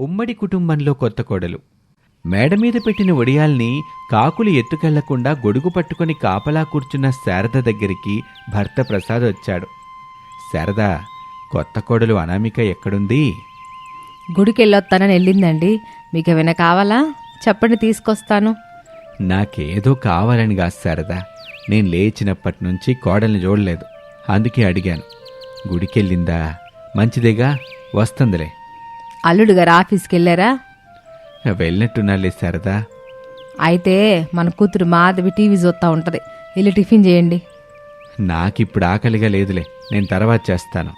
ఉమ్మడి కుటుంబంలో కొత్త కోడలు. మేడ మీద పెట్టిన ఒడియాల్ని కాకులు ఎత్తుకెళ్ళకుండా గొడుగు పట్టుకొని కాపలా కూర్చున్న శారద దగ్గరికి భర్త ప్రసాద్ వచ్చాడు. శారద కొత్త కోడలు అనామిక ఎక్కడుంది? గుడికి వెళ్ళొస్తానని వెళ్ళిందండి. మీకు ఏమైనా కావాలా? చెప్పండి తీసుకొస్తాను. నాకేదో కావాలని కాదు శారద. నేను లేచినప్పటి నుంచి కోడల్ని చూడలేదు. అందుకే అడిగాను. గుడికెళ్ళిందా? మంచిదేగా? వస్తుందిలే. అల్లుడు గారు ఆఫీస్కి వెళ్ళారా వెళ్ళినట్టున్నాలే శారదా. అయితే మన కూతురు మాధవి టీవీ చూస్తూ ఉంటుంది. వెళ్ళి టిఫిన్ చేయండి. నాకిప్పుడు ఆకలిగా లేదులే. నేను తర్వాత చేస్తాను.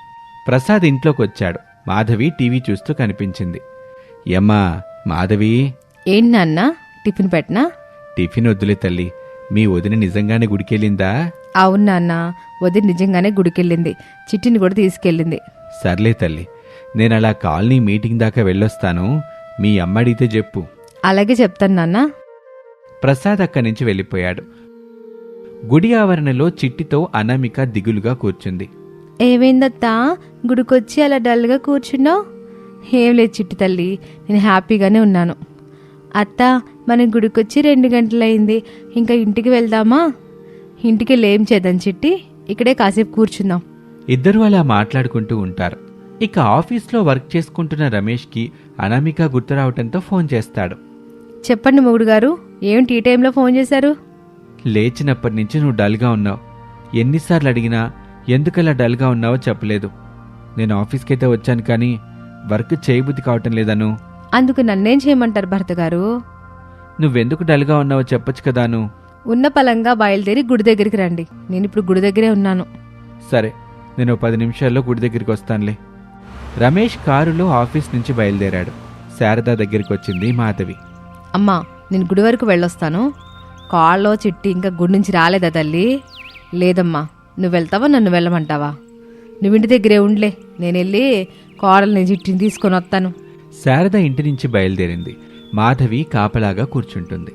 ప్రసాద్ ఇంట్లోకి వచ్చాడు మాధవి టీవీ చూస్తూ కనిపించింది. యమ్మా మాధవి? ఏంటి నాన్న? టిఫిన్ పెట్టనా? టిఫిన్ వద్దులే తల్లి. మీ వదిన నిజంగానే గుడికెళ్ళిందా? అవును నాన్న వదిన నిజంగానే గుడికెళ్ళింది. చిట్టిని కూడా తీసుకెళ్ళింది. సర్లే తల్లి. నేను అలా కాలనీ మీటింగ్ దాకా వెళ్ళొస్తాను. మీ అమ్మ అడిగితే చెప్పు. అలాగే చెప్తాను నాన్న. ప్రసాద్ అక్కడి నుంచి వెళ్ళిపోయాడు. గుడి ఆవరణలో చిట్టితో అనామిక దిగులుగా కూర్చుంది. ఏమైందత్తా? గుడికొచ్చి అలా డల్గా కూర్చున్నావు? ఏం లేదు చిట్టి తల్లి నేను హ్యాపీగానే ఉన్నాను. అత్త మనం గుడికొచ్చి రెండు గంటలైంది ఇంకా ఇంటికి వెళ్దామా? ఇంటికి ఏం చేద్దాం చిట్టి? ఇక్కడే కాసేపు కూర్చుందాం. ఇద్దరూ అలా మాట్లాడుకుంటూ ఉంటారు. ఇక ఆఫీస్లో వర్క్ చేసుకుంటున్న రమేష్కి అనామిక గుర్తు రావటంతో ఫోన్ చేస్తాడు. చెప్పండి మొగుడు గారు ఏమిటి ఈ టైంలో ఫోన్ చేశారు? లేచినప్పటి నుంచి నువ్వు డల్గా ఉన్నావు. ఎన్నిసార్లు అడిగినా ఎందుకలా డల్గా ఉన్నావో చెప్పలేదు. నేను ఆఫీస్కి అయితే వచ్చాను కానీ వర్క్ చేయబుద్ధి కావటం లేదను. అందుకు నన్నేం చేయమంటారు భర్త గారు నువ్వెందుకు డల్గా ఉన్నావో చెప్పొచ్చు కదాను ఉన్న పలంగా బయలుదేరి గుడి దగ్గరికి రండి. నేను ఇప్పుడు గుడి దగ్గరే ఉన్నాను. సరే నేను పది నిమిషాల్లో గుడి దగ్గరికి వస్తానులే. రమేష్ కారులో ఆఫీస్ నుంచి బయలుదేరాడు. శారద దగ్గరికి వచ్చింది మాధవి. అమ్మా నేను గుడి వరకు వెళ్ళొస్తాను. కాళ్ళలో చిట్టి ఇంకా గుడి నుంచి రాలేదా తల్లి? లేదమ్మా నువ్వు వెళ్తావా నన్ను వెళ్ళమంటావా? నువ్వు ఇంటి దగ్గరే ఉండ్లే నేను వెళ్ళి కోడల్ని చిట్టిని తీసుకొని వస్తాను. శారద ఇంటి నుంచి బయలుదేరింది. మాధవి కాపలాగా కూర్చుంటుంది.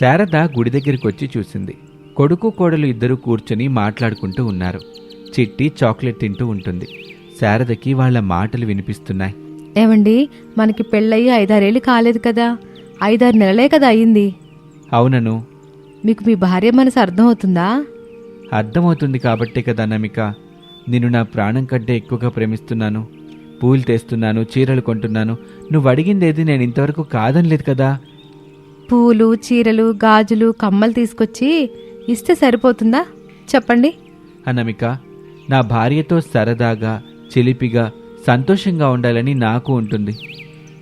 శారద గుడి దగ్గరికి వచ్చి చూసింది. కొడుకు కోడలు ఇద్దరూ కూర్చొని మాట్లాడుకుంటూ ఉన్నారు. చిట్టి చాక్లెట్ తింటూ ఉంటుంది. శారదకి వాళ్ళ మాటలు వినిపిస్తున్నాయి. ఏమండి మనకి పెళ్ళయి ఐదారేళ్ళు కాలేదు కదా. ఐదారు నెలలే కదా అయ్యింది అవునను. మీకు మీ భార్య మనసు అర్థమవుతుందా? అర్థమవుతుంది కాబట్టే కదా నమిక. నిన్ను నా ప్రాణం కంటే ఎక్కువగా ప్రేమిస్తున్నాను. పూలు తెస్తున్నాను చీరలు కొంటున్నాను. నువ్వు అడిగిందేది నేను ఇంతవరకు కాదనలేదు కదా. పూలు చీరలు గాజులు కమ్మలు తీసుకొచ్చి ఇస్తే సరిపోతుందా? చెప్పండి. అన్నమిక నా భార్యతో సరదాగా చిలిపిగా సంతోషంగా ఉండాలని నాకు ఉంటుంది.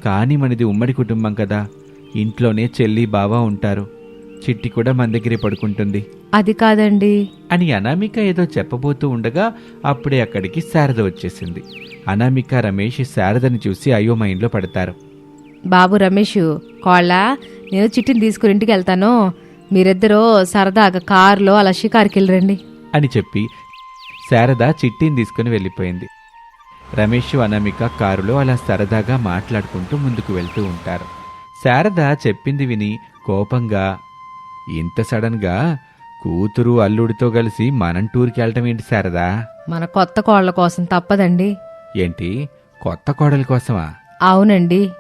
కానీ మనది ఉమ్మడి కుటుంబం కదా. ఇంట్లోనే చెల్లి బావ ఉంటారు. చిట్టి కూడా మన దగ్గరే పడుకుంటుంది. అది కాదండి. అని అనామిక ఏదో చెప్పబోతూ ఉండగా అప్పుడే అక్కడికి శారద వచ్చేసింది. అనామిక రమేష్ శారదని చూసి అయోమయంలో పడతారు. బాబు రమేష్ కోళ్ళ నేను చిట్టిని తీసుకుని ఇంటికి వెళ్తాను. మీరిద్దరూ సరదాగా కారులో అలా షికారుకి వెళ్ళరండి అని చెప్పి శారద చిట్టిని తీసుకుని వెళ్ళిపోయింది. రమేష్ అనామిక కారులో అలా సరదాగా మాట్లాడుకుంటూ ముందుకు వెళ్తూ ఉంటారు. శారద చెప్పింది విని కోపంగా ఇంత సడన్గా కూతురు అల్లుడితో కలిసి మనం టూర్కి వెళ్ళటం ఏంటి శారదా? మన కొత్త కోళ్ళ కోసం తప్పదండి. ఏంటి? కొత్త కోడలి కోసమా? అవునండి.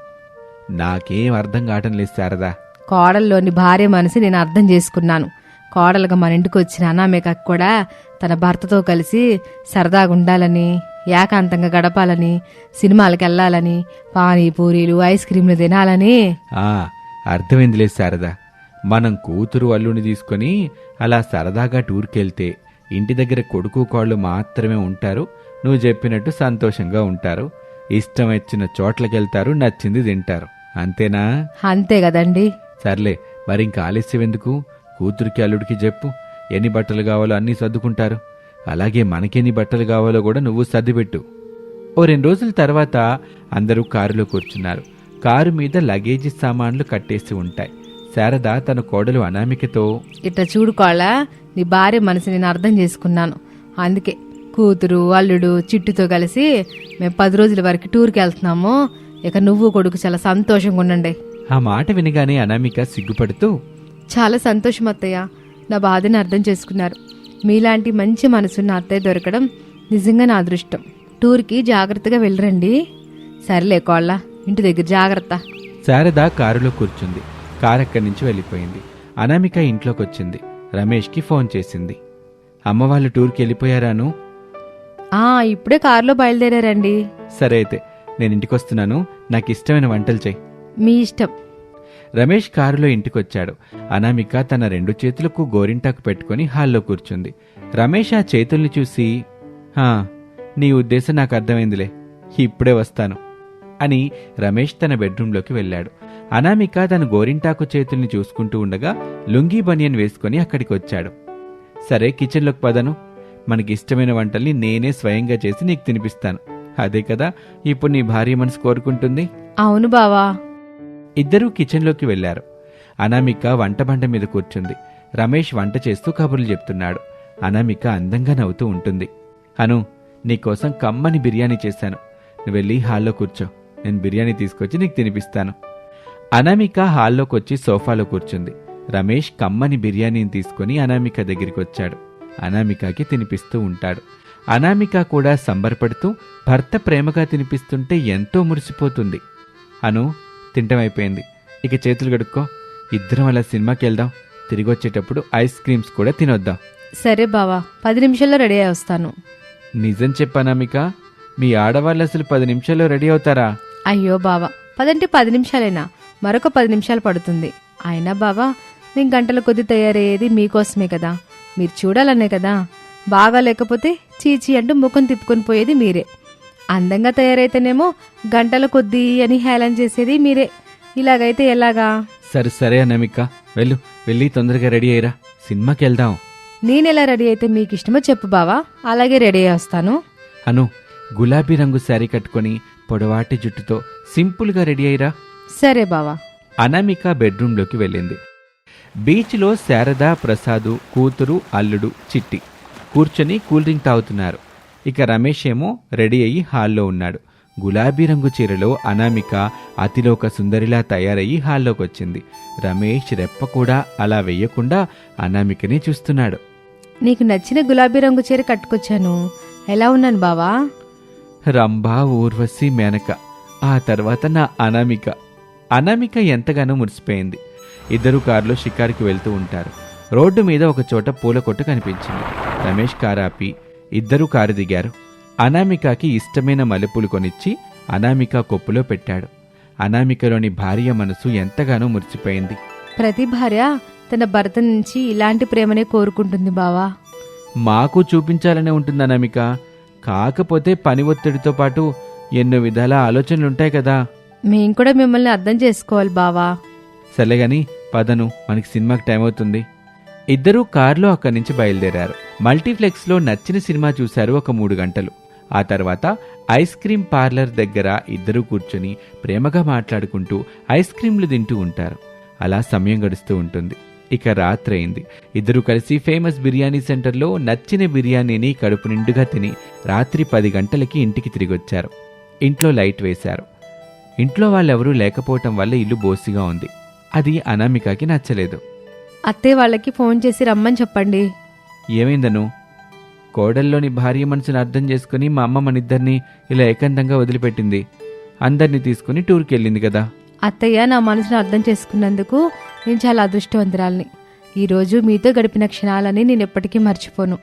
నాకేం అర్థం కావటం లేదు శారదా. కోడల్లోని భార్య మనసు నేను అర్థం చేసుకున్నాను. కోడలుగా మన ఇంటికి వచ్చిన అనామికకు కూడా తన భర్తతో కలిసి సరదాగా ఉండాలని. ఏకాంతంగా గడపాలని సినిమాలకు వెళ్ళాలని పానీపూరీలు ఐస్ క్రీంలు తినాలని. ఆ అర్థమైందిలే శారదా. మనం కూతురు అల్లుని తీసుకొని అలా సరదాగా టూర్కి వెళ్తే ఇంటి దగ్గర కొడుకు కోళ్ళు మాత్రమే ఉంటారు నువ్వు చెప్పినట్టు సంతోషంగా ఉంటారు. ఇష్టం వచ్చిన చోట్లకి వెళ్తారు నచ్చింది తింటారు. అంతేనా? అంతే కదండి. సర్లే మరి ఇంకా ఆలస్యం ఎందుకు? కూతురికి అల్లుడికి చెప్పు. ఎన్ని బట్టలు కావాలో అన్నీ సర్దుకుంటారు. అలాగే మనకెన్ని బట్టలు కావాలో కూడా నువ్వు సర్దిపెట్టు. ఓ రెండు రోజుల తర్వాత అందరూ కారులో కూర్చున్నారు. కారు మీద లగేజీ సామాన్లు కట్టేసి ఉంటాయి. శారద తన కోడలు అనామికతో ఇట్లా చూడుకోళ్ళ నీ భార్య మనసు నేను అర్థం చేసుకున్నాను. అందుకే కూతురు అల్లుడు చిట్టుతో కలిసి మేము పది రోజుల వరకు టూర్కి వెళ్తున్నాము. ఇక నువ్వు కొడుకు చాలా సంతోషంగా ఉండండి. ఆ మాట వినగానే అనామిక సిగ్గుపడుతూ చాలా సంతోషం అత్తయ్య. నా బాధని అర్థం చేసుకున్నారు. మీలాంటి మంచి మనసున్న అత్తయ్య దొరకడం నిజంగా నా అదృష్టం. టూర్కి జాగ్రత్తగా వెళ్ళరండి. సరేలే కోళ్ళ ఇంటి దగ్గర జాగ్రత్త. శారద కారులో కూర్చుంది. కారు అక్కడి నుంచి వెళ్ళిపోయింది. అనామిక ఇంట్లోకి వచ్చింది రమేష్కి ఫోన్ చేసింది. అమ్మ వాళ్ళు టూర్కి వెళ్ళిపోయారాను? ఆ ఇప్పుడే కారులో బయలుదేరారండి. సరే అయితే నేను ఇంటికి వస్తున్నాను నాకు ఇష్టమైన వంటలు చెయ్యి మీ ఇష్టం. రమేష్ కారులో ఇంటికొచ్చాడు. అనామిక తన రెండు చేతులకు గోరింటాకు పెట్టుకుని హాల్లో కూర్చుంది. రమేష్ ఆ చేతుల్ని చూసి హా నీ ఉద్దేశం నాకు అర్థమైందిలే. ఇప్పుడే వస్తాను. అని రమేష్ తన బెడ్రూంలోకి వెళ్ళాడు. అనామిక తన గోరింటాకు చేతుల్ని చూసుకుంటూ ఉండగా లుంగీ బనియన్ వేసుకుని అక్కడికి వచ్చాడు సరే కిచెన్లోకి పదను. మనకి ఇష్టమైన వంటల్ని నేనే స్వయంగా చేసి నీకు తినిపిస్తాను. అదే కదా ఇప్పుడు నీ భార్య మనసు కోరుకుంటుంది? అవును బావా. ఇద్దరూ కిచెన్లోకి వెళ్ళారు. అనామిక వంటబండ మీద కూర్చుంది. రమేష్ వంట చేస్తూ కబుర్లు చెప్తున్నాడు. అనామిక అందంగా నవ్వుతూ ఉంటుంది. అను నీకోసం కమ్మని బిర్యానీ చేశాను. నువ్వు వెళ్ళి హాల్లో కూర్చో. నేను బిర్యానీ తీసుకొచ్చి నీకు తినిపిస్తాను. అనామిక హాల్లోకి వచ్చి సోఫాలో కూర్చుంది. రమేష్ కమ్మని బిర్యానీని తీసుకుని అనామిక దగ్గరికి వచ్చాడు అనామికకి తినిపిస్తూ ఉంటాడు. అనామిక కూడా సంబరపడుతూ భర్త ప్రేమగా తినిపిస్తుంటే ఎంతో మురిసిపోతుంది. అను తింటమైపోయింది ఇక చేతులు కడుక్కో. ఇద్దరం అలా సినిమాకి వెళ్దాం. తిరిగి వచ్చేటప్పుడు ఐస్ క్రీమ్స్ కూడా తినొద్దాం. సరే బావా పది నిమిషాల్లో రెడీ అయి వస్తాను. నిజం చెప్పానామిక మీ ఆడవాళ్ళు అసలు పది నిమిషాల్లో రెడీ అవుతారా? అయ్యో బావా పదంటే పది నిమిషాలైనా? మరొక పది నిమిషాలు పడుతుంది. అయినా బావా మేము గంటల కొద్ది తయారయ్యేది మీకోసమే కదా. మీరు చూడాలనే కదా. బాగా లేకపోతే చీచీ అంటూ ముఖం తిప్పుకొని పోయేది మీరే. అందంగా తయారైతేనేమో గంటల కొద్దీ అని హేళన చేసేది మీరే. ఇలాగైతే ఎలాగా? సరే సరే అనామిక వెళ్ళు వెళ్ళి తొందరగా రెడీ అయ్యిరా. సినిమాకి వెళ్దాం. నేనెలా రెడీ అయితే మీకు ఇష్టమో చెప్పు బావా. అలాగే రెడీ వస్తాను. అను గులాబీ రంగు శారీ కట్టుకొని పొడవాటి జుట్టుతో సింపుల్గా రెడీ అయ్యిరా. సరే బావా. అనామిక బెడ్రూంలోకి వెళ్ళింది. బీచ్లో శారద ప్రసాదు కూతురు అల్లుడు చిట్టి. కూర్చొని కూల్ డ్రింక్ తాగుతున్నారు. ఇక రమేష్ ఏమో రెడీ అయ్యి హాల్లో ఉన్నాడు. గులాబీ రంగు చీరలో అనామిక అతిలోక సుందరిలా తయారయ్యి హాల్లోకి వచ్చింది రమేష్ రెప్ప కూడా అలా వెయ్యకుండా అనామికని చూస్తున్నాడు. నీకు నచ్చిన గులాబీ రంగు చీర కట్టుకొచ్చాను. ఎలా ఉన్నాను బావా? రంభా ఊర్వశి మేనక ఆ తర్వాత నా అనామిక. అనామిక ఎంతగానో మురిసిపోయింది. ఇద్దరు కారులో షికారుకి వెళ్తూ ఉంటారు. రోడ్డు మీద ఒక చోట పూల కొట్టు కనిపించింది. రమేష్ కారు ఆపి ఇద్దరు కారు దిగారు అనామికకి ఇష్టమైన మల్లెపూలు కొనిచ్చి అనామిక కొప్పులో పెట్టాడు. అనామికలోని భార్య మనసు ఎంతగానో మురిసిపోయింది. ప్రతి భార్య తన భర్త నుంచి ఇలాంటి ప్రేమనే కోరుకుంటుంది బావా. మాకు చూపించాలనే ఉంటుంది అనామిక. కాకపోతే పని ఒత్తిడితో పాటు ఎన్నో విధాల ఆలోచనలుంటాయి కదా. మేం కూడా మిమ్మల్ని అర్థం చేసుకోవాలి బావా. సర్లే గాని పదను మనకి సినిమాకి టైం అవుతుంది ఇద్దరూ కారులో అక్కడి నుంచి బయలుదేరారు. మల్టీప్లెక్స్లో నచ్చిన సినిమా చూశారు ఒక మూడు గంటలు. ఆ తర్వాత ఐస్ క్రీం పార్లర్ దగ్గర ఇద్దరూ కూర్చొని ప్రేమగా మాట్లాడుకుంటూ ఐస్ క్రీంలు తింటూ ఉంటారు. అలా సమయం గడుస్తూ ఉంటుంది. ఇక రాత్రి అయింది ఇద్దరు కలిసి ఫేమస్ బిర్యానీ సెంటర్లో నచ్చిన బిర్యానీని కడుపు నిండుగా తిని రాత్రి పది గంటలకి ఇంటికి తిరిగొచ్చారు. ఇంట్లో లైట్ వేశారు. ఇంట్లో వాళ్ళెవరూ లేకపోవటం వల్ల ఇల్లు బోసిగా ఉంది. అది అనామికకి నచ్చలేదు. అత్తయ్య వాళ్ళకి ఫోన్ చేసి రమ్మని చెప్పండి. ఏమైందను? కోడల్లోని భార్య మనసును అర్థం చేసుకుని మా అమ్మ మనిద్దరిని ఇలా ఏకాంతంగా వదిలిపెట్టింది. అందరినీ తీసుకుని టూర్కి వెళ్ళింది కదా. అత్తయ్య నా మనసును అర్థం చేసుకున్నందుకు నేను చాలా అదృష్టవంతురాల్ని. ఈరోజు మీతో గడిపిన క్షణాలని నేను ఎప్పటికీ మర్చిపోను.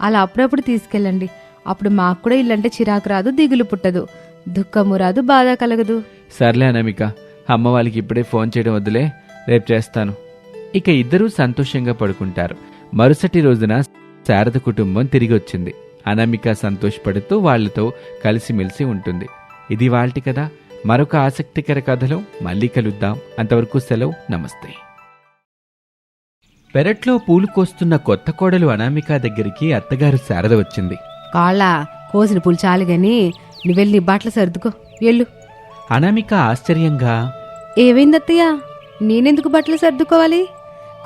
అలా అప్పుడప్పుడు తీసుకెళ్ళండి. అప్పుడు మాకు కూడా ఇల్లంటే చిరాకు రాదు దిగులు పుట్టదు. దుఃఖము రాదు బాధ కలగదు. సర్లే అనామిక అమ్మ వాళ్ళకి ఇప్పుడే ఫోన్ చేయడం వద్దులే. రేపు చేస్తాను. ఇక ఇద్దరూ సంతోషంగా పడుకుంటారు. మరుసటి రోజున శారద కుటుంబం తిరిగి వచ్చింది అనామిక సంతోషపడుతూ వాళ్ళతో కలిసిమెలిసి ఉంటుంది. ఇది వాళ్ళటి కదా మరొక ఆసక్తికర కథలో మళ్ళీ కలుద్దాం. అంతవరకు సెలవు. నమస్తే. పెరట్లో పూలు కోస్తున్న కొత్త కోడలు అనామిక దగ్గరికి అత్తగారు శారద వచ్చింది. కాళ్ళ కోసిన పులు చాలు గాని నువ్వెళ్ళి నీ బట్టలు సర్దుకో. వెళ్ళు. అనామిక ఆశ్చర్యంగా ఏమైంది అత్తయ్య నేనెందుకు బట్టలు సర్దుకోవాలి?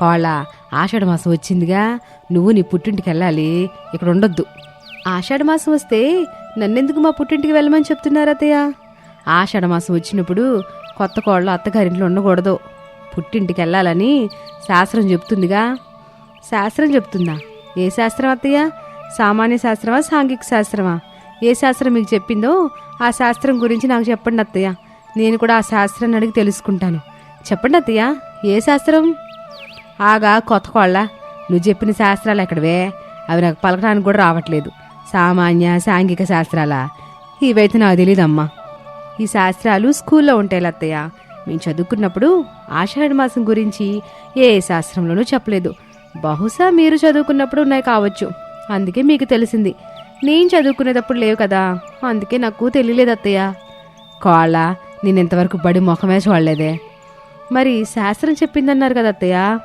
కోళ్ళ ఆషాఢ మాసం వచ్చిందిగా నువ్వు నీ పుట్టింటికి వెళ్ళాలి. ఇక్కడ ఉండొద్దు. ఆషాఢ మాసం వస్తే నన్నెందుకు మా పుట్టింటికి వెళ్ళమని చెప్తున్నారు అత్తయ్య? ఆషాఢ మాసం వచ్చినప్పుడు కొత్త కోళ్ళు అత్తగారింట్లో ఉండకూడదు. పుట్టింటికి వెళ్ళాలని శాస్త్రం చెప్తుందిగా. శాస్త్రం చెప్తుందా? ఏ శాస్త్రం అత్తయ్య? సామాన్య శాస్త్రమా సాంఘిక శాస్త్రమా? ఏ శాస్త్రం మీకు చెప్పిందో ఆ శాస్త్రం గురించి నాకు చెప్పండి అత్తయ్య. నేను కూడా ఆ శాస్త్రాన్ని అడిగి తెలుసుకుంటాను. చెప్పండి అత్తయ్య ఏ శాస్త్రం? ఆగా కొత్త కోళ్ళ. నువ్వు చెప్పిన శాస్త్రాలు ఎక్కడవే? అవి నాకు పలకడానికి కూడా రావట్లేదు. సామాన్య సాంఘిక శాస్త్రాలా? ఇవైతే నాకు తెలియదమ్మా ఈ శాస్త్రాలు స్కూల్లో ఉంటాయి లత్తయ్య. మేము చదువుకున్నప్పుడు ఆషాఢ మాసం గురించి ఏ శాస్త్రంలోనూ చెప్పలేదు. బహుశా మీరు చదువుకున్నప్పుడు ఉన్నాయి కావచ్చు. అందుకే మీకు తెలిసింది. నేను చదువుకునేటప్పుడు లేవు కదా. అందుకే నాకు తెలియలేదు అత్తయ్య. కోళ్ళ నేను ఇంతవరకు బడి ముఖమే చూడలేదే. మరి శాస్త్రం చెప్పిందన్నారు కదా అత్తయ్య.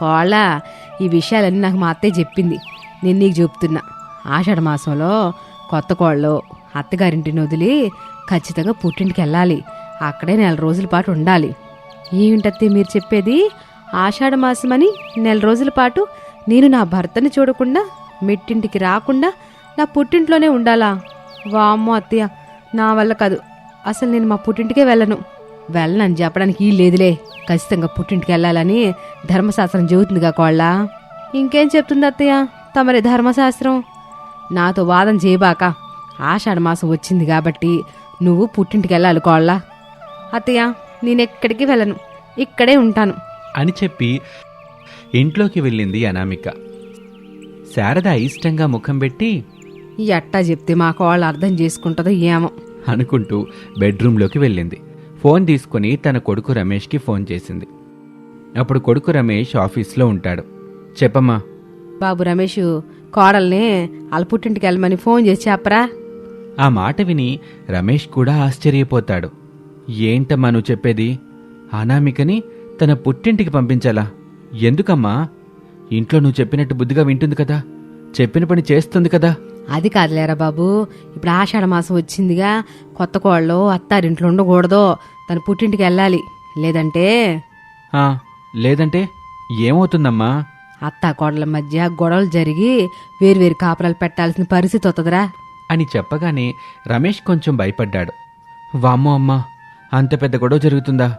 కోళ్ళ ఈ విషయాలన్నీ నాకు మా అత్తయ్య చెప్పింది. నేను నీకు చెప్తున్నా. ఆషాఢ మాసంలో కొత్త కోళ్ళు అత్తగారింటిని వదిలి ఖచ్చితంగా పుట్టింటికి వెళ్ళాలి. అక్కడే నెల రోజుల పాటు ఉండాలి. ఏమిటత్తే మీరు చెప్పేది? ఆషాఢ మాసమని నెల రోజుల పాటు నేను నా భర్తని చూడకుండా మెట్టింటికి రాకుండా నా పుట్టింట్లోనే ఉండాలా? వామ్మో అత్తయ్య నా వల్ల కాదు. అసలు నేను మా పుట్టింటికే వెళ్ళను. వెళ్ళనని చెప్పడానికి ఈ లేదులే. ఖచ్చితంగా పుట్టింటికి వెళ్ళాలని ధర్మశాస్త్రం చెబుతుందిగా కోళ్ళ. ఇంకేం చెప్తుంది అత్తయ్య? తమరి ధర్మశాస్త్రం? నాతో వాదం చేయబాక. ఆషాఢ మాసం వచ్చింది కాబట్టి నువ్వు పుట్టింటికి వెళ్ళాలి కోళ్ళ. అత్తయ్య నేనెక్కడికి వెళ్ళను. ఇక్కడే ఉంటాను. అని చెప్పి ఇంట్లోకి వెళ్ళింది అనామిక. శారద ఇష్టంగా ముఖం పెట్టి ఎట్టా చెప్తే మా కోళ్ళ అర్థం చేసుకుంటుందో ఏమో. అనుకుంటూ బెడ్రూంలోకి వెళ్ళింది. ఫోన్ తీసుకుని తన కొడుకు రమేష్కి ఫోన్ చేసింది. అప్పుడు కొడుకు రమేష్ ఆఫీస్లో ఉంటాడు. చెప్పమ్మా. బాబు రమేష్ కోడల్ని వాళ్ళ పుట్టింటికి వెళ్ళమని ఫోన్ చేసి చెప్పరా? ఆ మాట విని రమేష్ కూడా ఆశ్చర్యపోతాడు. ఏంటమ్మా నువ్వు చెప్పేది? అనామికని తన పుట్టింటికి పంపించాలా? ఎందుకమ్మా? ఇంట్లో నువ్వు చెప్పినట్టు బుద్ధిగా వింటుంది కదా. చెప్పిన పని చేస్తుంది కదా. అది కాదులేరా బాబు. ఇప్పుడు ఆషాఢ మాసం వచ్చిందిగా కొత్త కోళ్ళు అత్తారింట్లో ఉండకూడదు తన పుట్టింటికి వెళ్ళాలి. లేదంటే? ఆ, లేదంటే ఏమవుతుందమ్మా? అత్త కోడల మధ్య గొడవలు జరిగి వేరువేరు కాపురాలు పెట్టాల్సిన పరిస్థితి వస్తుందిరా అని చెప్పగానే రమేష్ కొంచెం భయపడ్డాడు. వామ్మో అమ్మా అంత పెద్ద గొడవ జరుగుతుందా?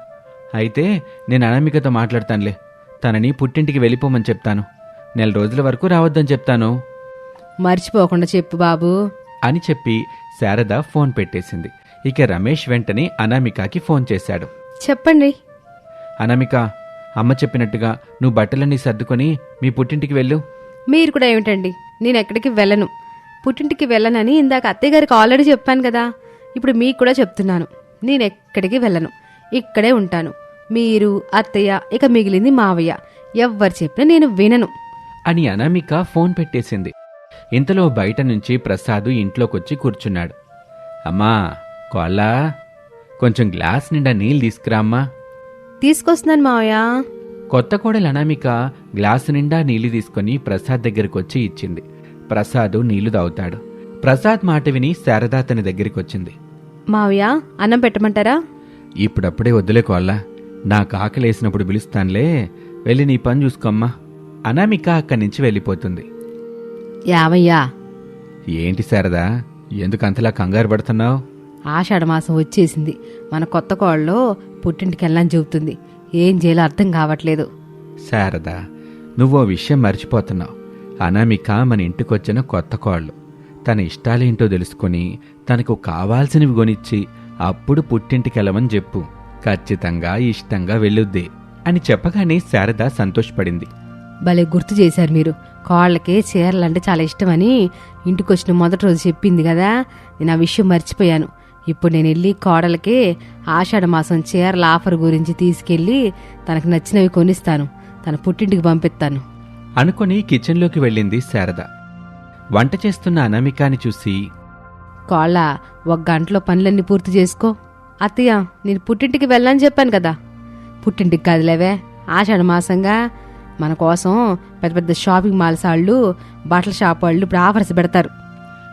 అయితే నేను అనామికతో మాట్లాడతానులే. తనని పుట్టింటికి వెళ్ళిపోమని చెప్తాను. నెల రోజుల వరకు రావద్దని చెప్తాను. మర్చిపోకుండా చెప్పు బాబు. అని చెప్పి శారద ఫోన్ పెట్టేసింది. ఇక రమేష్ వెంటనే అనామికకి ఫోన్ చేశాడు. చెప్పండి. అనామిక అమ్మ చెప్పినట్టుగా నువ్వు బట్టలన్నీ సర్దుకొని మీ పుట్టింటికి వెళ్ళు. మీరు కూడా ఏమిటండి? నేను ఎక్కడికి వెళ్ళను. పుట్టింటికి వెళ్ళనని ఇందాక అత్తయ్య గారికి ఆల్రెడీ చెప్పాను కదా. ఇప్పుడు మీకు కూడా చెప్తున్నాను. నేను ఎక్కడికి వెళ్ళను. ఇక్కడే ఉంటాను. మీరు అత్తయ్య ఇక మిగిలింది మావయ్య. ఎవ్వరు చెప్పినా నేను వినను. అని అనామిక ఫోన్ పెట్టేసింది. ఇంతలో బయట నుంచి ప్రసాద్ ఇంట్లోకొచ్చి కూర్చున్నాడు. అమ్మా కోళ్ళా కొంచెం గ్లాస్ నిండా నీళ్ళు తీసుకురామ్మా తీసుకొస్తున్నాను మావయ్య. కొత్త కోడలు అనామిక గ్లాసు నిండా నీళ్ళు తీసుకొని ప్రసాద్ దగ్గరకు వచ్చి ఇచ్చింది. ప్రసాద్ నీళ్ళు తాగుతాడు. ప్రసాద్ మాట విని శారద అతని దగ్గరికి వచ్చింది మావయ్య అన్నం పెట్టమంటారా? ఇప్పుడప్పుడే వద్దులే కోళ్ళ. నాకు ఆకలేసినప్పుడు పిలుస్తానులే. వెళ్ళి నీ పని చూసుకోమ్మా. అనామిక అక్కడి నుంచి వెళ్ళిపోతుంది. యావయ్యా. ఏంటి శారదా? ఎందుకు అంతలా కంగారు పడుతున్నావు? మాసం వచ్చేసింది. మన కొత్త కోళ్ళలో పుట్టింటికి వెళ్ళని చెబుతుంది. ఏం చేయాలో అర్థం కావట్లేదు. శారదా నువ్వో విషయం మర్చిపోతున్నావు. అనామిక మన ఇంటికొచ్చిన కొత్త కోళ్ళు తన ఇష్టాలేంటో తెలుసుకొని తనకు కావాల్సినవి కొనిచ్చి అప్పుడు పుట్టింటికెళ్ళమని చెప్పు. ఖచ్చితంగా ఇష్టంగా వెళ్ళుద్ది అని చెప్పగానే శారద సంతోషపడింది. భలే గుర్తు చేశారు మీరు. కోళ్ళకి చీరలంటే చాలా ఇష్టమని ఇంటికి వచ్చిన మొదటి రోజు చెప్పింది కదా. నేను ఆ విషయం మర్చిపోయాను. ఇప్పుడు నేను వెళ్ళి కోడలకి ఆషాఢ మాసం చీరల ఆఫర్ గురించి తీసుకెళ్ళి తనకు నచ్చినవి కొనిస్తాను. తన పుట్టింటికి పంపిస్తాను. అనుకొని కిచెన్లోకి వెళ్ళింది శారద. వంట చేస్తున్న అనామికాని చూసి కోళ్ళ ఒక గంటలో పనులన్నీ పూర్తి చేసుకో. అత్తయ్య నేను పుట్టింటికి వెళ్ళని చెప్పాను కదా. పుట్టింటికి కదలేవే ఆషాఢ మాసంగా మన కోసం పెద్ద పెద్ద షాపింగ్ మాల్స్ వాళ్ళు బట్టల షాప్ వాళ్ళు ఇప్పుడు ఆఫర్స్ పెడతారు.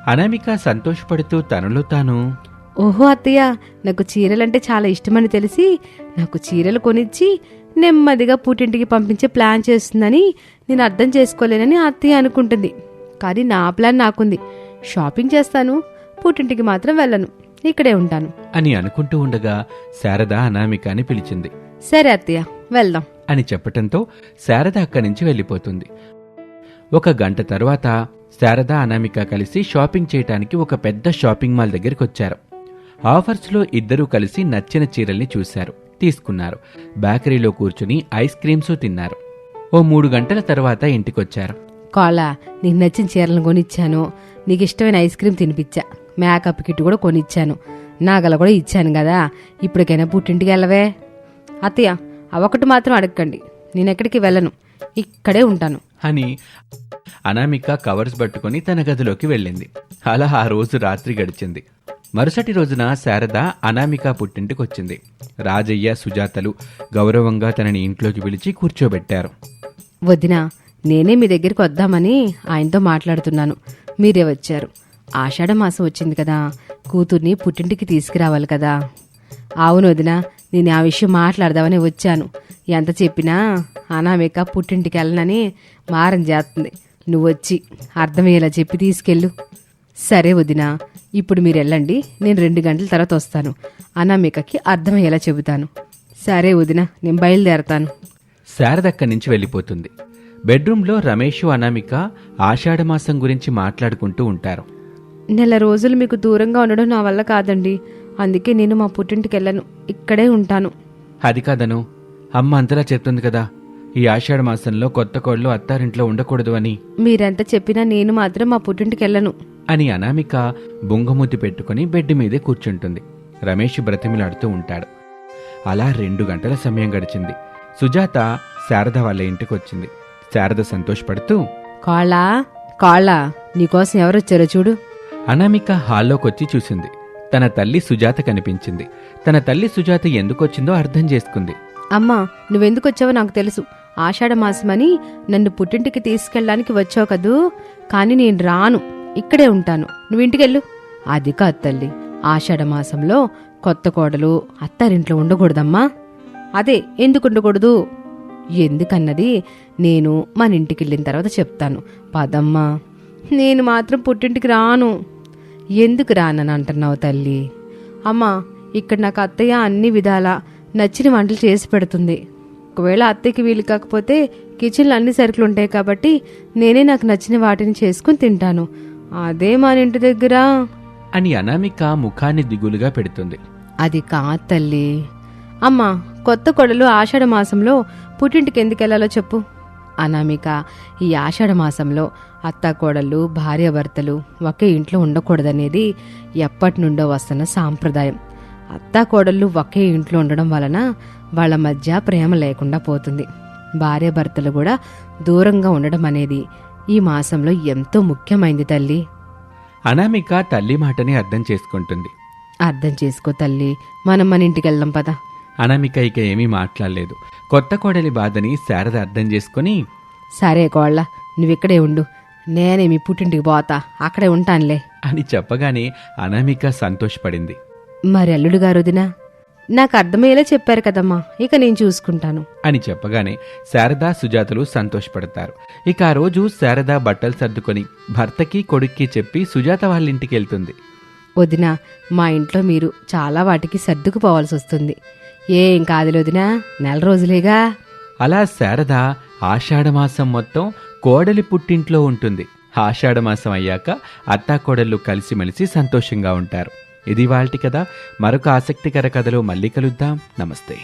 అనామిక సంతోషపడుతూ తనలో తాను ఓహో అత్తయ్య నాకు చీరలంటే చాలా ఇష్టమని తెలిసి నాకు చీరలు కొనిచ్చి నెమ్మదిగా పుట్టింటికి పంపించే ప్లాన్ చేస్తుందని నేను అర్థం చేసుకోలేనని అత్తయ్య అనుకుంటుంది. కానీ నా ప్లాన్ నాకుంది. షాపింగ్ చేస్తాను పుట్టింటికి మాత్రం వెళ్ళను ఇక్కడే ఉంటాను. అని అనుకుంటూ ఉండగా శారద అనామికాని పిలిచింది. సరే అత్తయ్య వెళ్దాం. అని చెప్పటంతో శారద అక్కడి నుంచి వెళ్ళిపోతుంది. ఒక గంట తర్వాత శారద అనామిక కలిసి షాపింగ్ చేయటానికి ఒక పెద్ద షాపింగ్ మాల్ దగ్గరికి వచ్చారు ఆఫర్స్లో ఇద్దరూ కలిసి నచ్చిన చీరల్ని చూశారు తీసుకున్నారు. బేకరీలో కూర్చుని ఐస్ క్రీమ్స్ తిన్నారు. ఓ మూడు గంటల తర్వాత ఇంటికొచ్చారు. కాలా నీకు నచ్చిన చీరలను కొనిచ్చాను. నీకు ఇష్టమైన ఐస్ క్రీమ్ తినిపించా మేకప్ కిట్ కూడా కొనిచ్చాను. నాగల కూడా ఇచ్చాను కదా. ఇప్పటికైనా పుట్టింటికి వెళ్ళవే. అత్తయ్య ఒకటి మాత్రం అడగండి. నేను ఎక్కడికి వెళ్ళను. ఇక్కడే ఉంటాను. అని అనామిక కవర్స్ పట్టుకుని తన గదిలోకి వెళ్ళింది. అలా ఆ రోజు రాత్రి గడిచింది. మరుసటి రోజున శారద అనామిక పుట్టింటికొచ్చింది. రాజయ్య సుజాతలు గౌరవంగా తనని ఇంట్లోకి పిలిచి కూర్చోబెట్టారు. వదినా నేనే మీ దగ్గరికి వద్దామని ఆయనతో మాట్లాడుతున్నాను. మీరే వచ్చారు. ఆషాఢ మాసం వచ్చింది కదా. కూతుర్ని పుట్టింటికి తీసుకురావాలి కదా. అవును వదినా నేను ఆ విషయం మాట్లాడదామని వచ్చాను. ఎంత చెప్పినా అనామిక పుట్టింటికి వెళ్ళనని మారం చేస్తుంది. నువ్వు వచ్చి అర్థమయ్యేలా చెప్పి తీసుకెళ్ళు. సరే వదినా ఇప్పుడు మీరు వెళ్ళండి. నేను రెండు గంటల తర్వాత వస్తాను. అనామికకి అర్థమయ్యేలా చెబుతాను. సరే వదినా నేను బయలుదేరతాను. శారద అక్కడి నుంచి వెళ్ళిపోతుంది. బెడ్రూమ్లో రమేష్ అనామిక ఆషాఢమాసం గురించి మాట్లాడుకుంటూ ఉంటారు. నెల రోజులు మీకు దూరంగా ఉండడం నా వల్ల కాదండి. అందుకే నేను మా పుట్టింటికి వెళ్ళను. ఇక్కడే ఉంటాను. అది కాదను. అమ్మ అంతలా చెప్తుంది కదా. ఈ ఆషాఢ మాసంలో కొత్త కోళ్ళు అత్తారింట్లో ఉండకూడదు అని. మీరెంత చెప్పినా నేను మాత్రం మా పుట్టింటికి వెళ్ళను. అని అనామిక బొంగమూతి పెట్టుకుని బెడ్ మీదే కూర్చుంటుంది. రమేష్ బ్రతిమిలాడుతూ ఉంటాడు. అలా రెండు గంటల సమయం గడిచింది. సుజాత శారద వాళ్ళ ఇంటికి వచ్చింది శారద సంతోషపడుతూ కాళ్ళా కాళ్ళా నీకోసం ఎవరొచ్చారో చూడు. అనామిక హాల్లోకొచ్చి చూసింది. తన తల్లి సుజాత కనిపించింది. తన తల్లి సుజాత ఎందుకొచ్చిందో అర్థం చేసుకుంది. అమ్మా నువ్వెందుకు వచ్చావో నాకు తెలుసు. ఆషాఢమాసమని నన్ను పుట్టింటికి తీసుకెళ్ళడానికి వచ్చావు కదూ? కానీ నేను రాను. ఇక్కడే ఉంటాను. నువ్వు ఇంటికెళ్ళు అది కాదు తల్లి. ఆషాఢమాసంలో కొత్త కోడలు అత్తారింట్లో ఉండకూడదమ్మా. అదే ఎందుకు ఉండకూడదు ఎందుకన్నది నేను మన ఇంటికి వెళ్ళిన తర్వాత చెప్తాను. పదమ్మా. నేను మాత్రం పుట్టింటికి రాను. ఎందుకు రానని అంటున్నావు తల్లి? అమ్మా ఇక్కడ నాకు అత్తయ్య అన్ని విధాలా నచ్చిన వంటలు చేసి పెడుతుంది. ఒకవేళ అత్తయ్యకి వీలు కాకపోతే కిచెన్లో అన్ని సరుకులు ఉంటాయి కాబట్టి నేనే నాకు నచ్చిన వాటిని చేసుకుని తింటాను. అదే మన ఇంటి దగ్గర. అని అనామిక ముఖాన్ని దిగులుగా పెడుతుంది. అది కాదు తల్లి. అమ్మా కొత్త కొడలు ఆషాఢ మాసంలో పుట్టింటికి ఎందుకు వెళ్ళాలో చెప్పు. అనామిక ఈ ఆషాఢ మాసంలో అత్త కోడళ్ళు భార్యాభర్తలు ఒకే ఇంట్లో ఉండకూడదనేది ఎప్పటి నుండో వస్తున్న సాంప్రదాయం. అత్త కోడళ్ళు ఒకే ఇంట్లో ఉండడం వలన వాళ్ళ మధ్య ప్రేమ లేకుండా పోతుంది. భార్యాభర్తలు కూడా దూరంగా ఉండడం అనేది ఈ మాసంలో ఎంతో ముఖ్యమైంది తల్లి. అనామిక తల్లి మాటని అర్థం చేసుకుంటుంది. అర్థం చేసుకో తల్లి. మనం మన ఇంటికి వెళ్దాం పదా. అనామిక ఇక ఏమీ మాట్లాడలేదు. కొత్త కోడలి బాధని శారద అర్థం చేసుకుని సరే కోళ్ళ నువ్విక్కడే ఉండు. నేనే మీ పుట్టింటికి పోతా. అక్కడే ఉంటానులే. అని చెప్పగానే అనామిక సంతోషపడింది. మరి అల్లుడు గారు వదినా? నాకు అర్థమయ్యేలా చెప్పారు కదమ్మా. ఇక నేను చూసుకుంటాను. అని చెప్పగానే శారద సుజాతలు సంతోషపడతారు. ఇక ఆ రోజు శారద బట్టలు సర్దుకొని భర్తకి కొడుక్కి చెప్పి సుజాత వాళ్ళ ఇంటికి వెళ్తుంది వదినా మా ఇంట్లో మీరు చాలా వాటికి సర్దుకుపోవాల్సి వస్తుంది ఏం కాదులేదునా నెల రోజులేగా. అలా శారద ఆషాఢమాసం మొత్తం కోడలి పుట్టింట్లో ఉంటుంది. ఆషాఢమాసం అయ్యాక అత్తాకోడళ్ళు కలిసిమెలిసి సంతోషంగా ఉంటారు. ఇది వాళ్ళటి కదా మరొక ఆసక్తికర కథలో మళ్ళీ కలుద్దాం. నమస్తే.